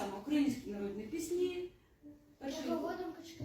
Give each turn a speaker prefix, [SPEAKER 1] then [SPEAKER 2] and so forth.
[SPEAKER 1] Саме українські народні пісні. Перший,
[SPEAKER 2] Водом качки.